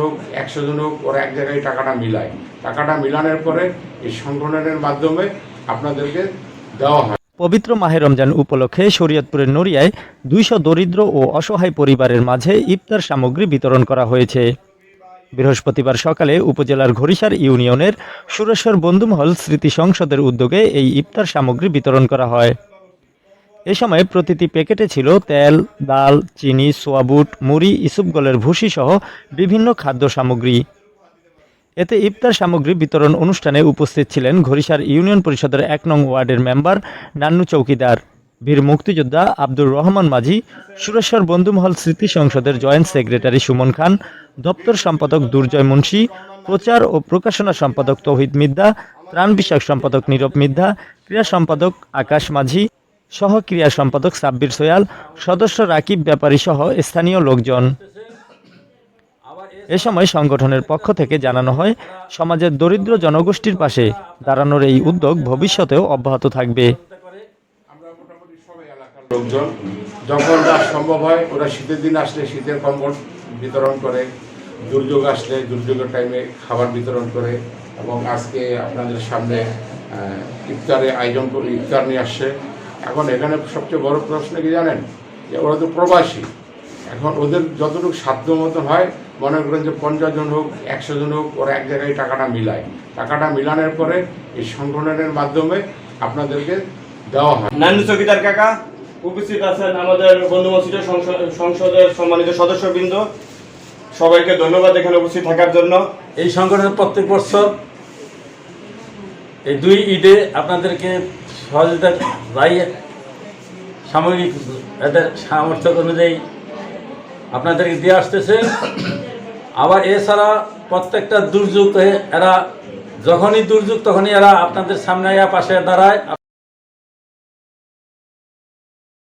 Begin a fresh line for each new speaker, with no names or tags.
হোক, একশো জন হোক, ওরা এক জায়গায় টাকাটা মিলায়। টাকাটা মিলানোর পরে এই সংগঠনের মাধ্যমে আপনাদেরকে দেওয়া হয়।
পবিত্র মাহে রমজান উপলক্ষে শরীয়তপুরের নড়িয়ায় দুইশো দরিদ্র ও অসহায় পরিবারের মাঝে ইফতার সামগ্রী বিতরণ করা হয়েছে। বৃহস্পতিবার সকালে উপজেলার ঘড়িসার ইউনিয়নের সুরেশ্বর বন্ধুমহল স্মৃতি সংসদের উদ্যোগে এই ইফতার সামগ্রী বিতরণ করা হয়। এ সময় প্রতিটি প্যাকেটে ছিল তেল, ডাল, চিনি, সোয়াবুট, মুড়ি, ইসুপগলের ভুসি সহ বিভিন্ন খাদ্য সামগ্রী। এতে ইফতার সামগ্রী বিতরণ অনুষ্ঠানে উপস্থিত ছিলেন ঘড়িসার ইউনিয়ন পরিষদের এক নং ওয়ার্ডের মেম্বার নান্নু চৌকিদার, বীর মুক্তিযোদ্ধা আব্দুর রহমান মাঝি, সুরেশ্বর বন্ধুমহল স্মৃতি সংসদের জয়েন্ট সেক্রেটারি সুমন খান, দপ্তর সম্পাদক দুর্জয় মুন্সি, প্রচার ও প্রকাশনা সম্পাদক তৌহিদ মিদ্দা, ত্রাণ বিষয়ক সম্পাদক নীরব মিদ্দা, ক্রীড়া সম্পাদক আকাশ মাঝি সহ ক্রীড়া সম্পাদক সাব্বির সোয়াল, সদস্য রাকিব ব্যাপারী সহ স্থানীয় লোকজন। এ সময় সংগঠনের পক্ষ থেকে জানানো হয়, সমাজের দরিদ্র জনগোষ্ঠীর পাশে দাঁড়ানোর এই উদ্যোগ ভবিষ্যতেও অব্যাহত থাকবে।
লোকজন। যখন সম্ভব হয়, ওরা শীতের দিন আসলে শীতের কম্বল বিতরণ করে, দুর্যোগ আসলে দুর্যোগের টাইমে খাবার বিতরণ করে এবং আজকে আপনাদের সামনে ইফতারে আয়োজন করে, ইফতার নিয়ে আসছে। এখন এখানে সবচেয়ে বড় প্রশ্ন কি জানেন? যে ওরা তো প্রবাসী। এখন ওদের যতটুকু সাধ্য মতন হয় মনে করেন যে পঞ্চাশ জন হোক একশো জন হোক ওরা এক জায়গায় টাকাটা মিলায়। টাকাটা মিলানোর পরে এই সংগঠনের মাধ্যমে আপনাদেরকে দেওয়া হয়।
নান্নু চকিদার কাকা উপস্থিত আছেন আমাদের বন্ধু মসজিদ সংসদের সম্মানিত সদস্যবৃন্দ। সবাইকে ধন্যবাদ এখানে উপস্থিত থাকার জন্য।
এই সংগঠনের প্রত্যেক বছর এই দুই ঈদে আপনাদেরকে সহযোগিতা দায়ী সামগ্রিক এদের সামর্থ্য অনুযায়ী আপনাদেরকে দিয়ে আসতেছে। আবার এছাড়া প্রত্যেকটা দুর্যোগ এরা যখনই দুর্যোগ, তখনই এরা আপনাদের সামনে পাশে দাঁড়ায়।